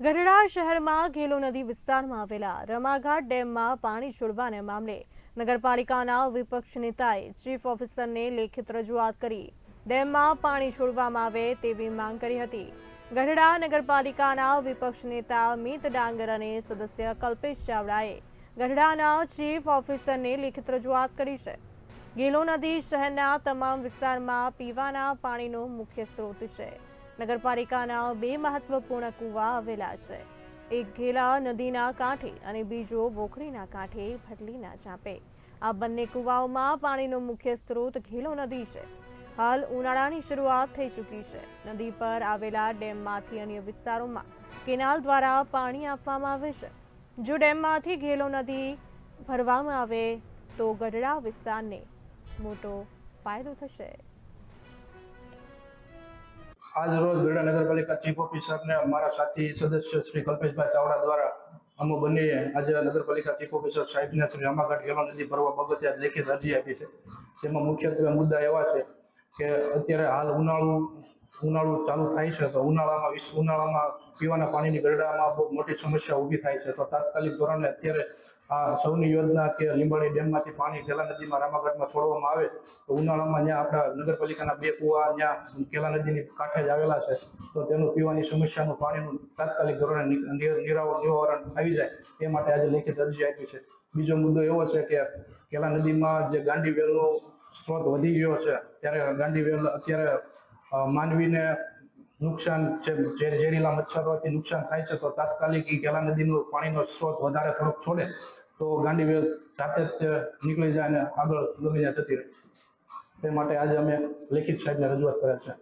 ગઢડા શહેરમાં ઘેલો નદી વિસ્તારમાં આવેલા રમાઘાટ ડેમમાં પાણી છોડવાને મામલે નગરપાલિકાના વિપક્ષ નેતાએ ચીફ ઓફિસરને લેખિત રજૂઆત કરી. ડેમમાં પાણી છોડવામાં આવે તેવી માંગ કરી હતી. ગઢડા નગરપાલિકાના વિપક્ષ નેતા મીત ડાંગર અને સદસ્ય કલ્પેશ ચાવડાએ ગઢડાના ચીફ ઓફિસરને લેખિત રજૂઆત કરી છે. ગેલો નદી શહેરના તમામ વિસ્તારમાં પીવાના પાણીનો મુખ્ય સ્ત્રોત છે. નગરપાલિકાના બે મહત્વપૂર્ણ કૂવા આવેલા છે. એક ઘેલા નદીના કાંઠે અને બીજો વોખડીના કાંઠે ભટલીના ચાંપે. આ બંને કૂવાઓમાં પાણીનો મુખ્ય સ્ત્રોત ઘેલો નદી છે. હાલ ઉનાળાની શરૂઆત થઈ ચૂકી છે. નદી પર આવેલા ડેમમાંથી અન્ય વિસ્તારોમાં કેનાલ દ્વારા પાણી આપવામાં આવે છે. જો ડેમમાંથી ઘેલો નદી ભરવામાં આવે તો ગઢડા વિસ્તારને મોટો ફાયદો થશે. આજ રોજ ગઢડા નગરપાલિકા ચીફ ઓફિસરને અમારા સાથી સદસ્ય શ્રી કલ્પેશભાઈ ચાવડા દ્વારા અમે બંનેએ આજે નગરપાલિકા ચીફ ઓફિસર સાહેબને શ્રી રામાઘાટ ગેલો નદી ભરવા આજ લેખિત અરજી આપી છે. તેમાં મુખ્યત્વે મુદ્દા એવા છે કે અત્યારે હાલ ઉનાળુ ઉનાળુ ચાલુ થાય છે, તો ઉનાળામાં વિશ- ઉનાળામાં પીવાના પાણીની ગરડામાં બહુ મોટી સમસ્યા ઊભી થાય છે. તો તાત્કાલિક ધોરણે અત્યારે આ સૌની યોજના કે લીંબાણી ડેમમાંથી પાણી કેલા નદીમાં રામાગઢમાં છોડવામાં આવે, તો ઉનાળામાં જ્યાં આપણા નગરપાલિકાના બે કુવા જ્યાં કેલા નદીની કાંઠે જ આવેલા છે, તો તેનું પીવાની સમસ્યાનું પાણીનું તાત્કાલિક ધોરણે નિવારણ આવી જાય, એ માટે આજે લેખિત અરજી આપી છે. બીજો મુદ્દો એવો છે કે કેલા નદીમાં જે ગાંડી વેલનો સ્ત્રોત વધી ગયો છે, ત્યારે ગાંડી વેલ અત્યારે માનવીને નુકસાન જે ઝેરીલા મચ્છરોથી નુકસાન થાય છે, તો તાત્કાલિક કેલા નદીનો પાણીનો સ્ત્રોત વધારે થોડોક છોડે, તો ગાંડી જાતે જ નીકળી જાય અને આગળ ગમે ત્યાં જતી રહે. તે માટે આજે અમે લેખિત સાહેબને રજૂઆત કર્યા છે.